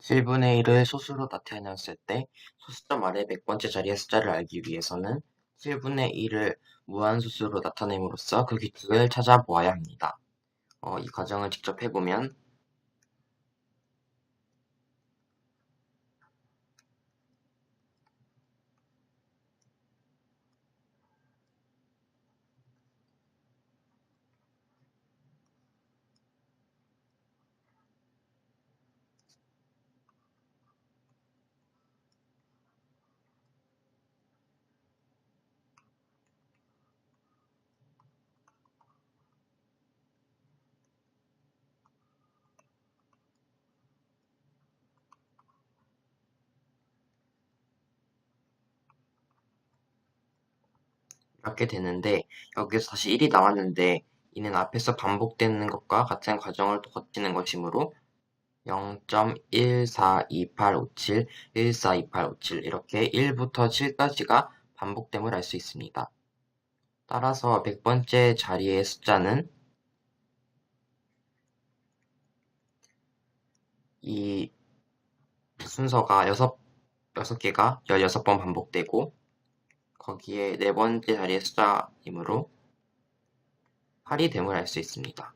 7분의 1을 소수로 나타냈을 때 소수점 아래 100번째 자리의 숫자를 알기 위해서는 7분의 1을 무한소수로 나타냄으로써 그 규칙을 찾아 보아야 합니다. 어, 이 과정을 직접 해보면 이렇게 되는데 여기서 다시 1이 나왔는데 이는 앞에서 반복되는 것과 같은 과정을 또 거치는 것이므로 0.142857, 142857 이렇게 1부터 7까지가 반복됨을 알 수 있습니다. 따라서 100번째 자리의 숫자는 이 순서가 6, 6개가 16번 반복되고 거기에 네 번째 자리의 숫자이므로 8이 됨을 알 수 있습니다.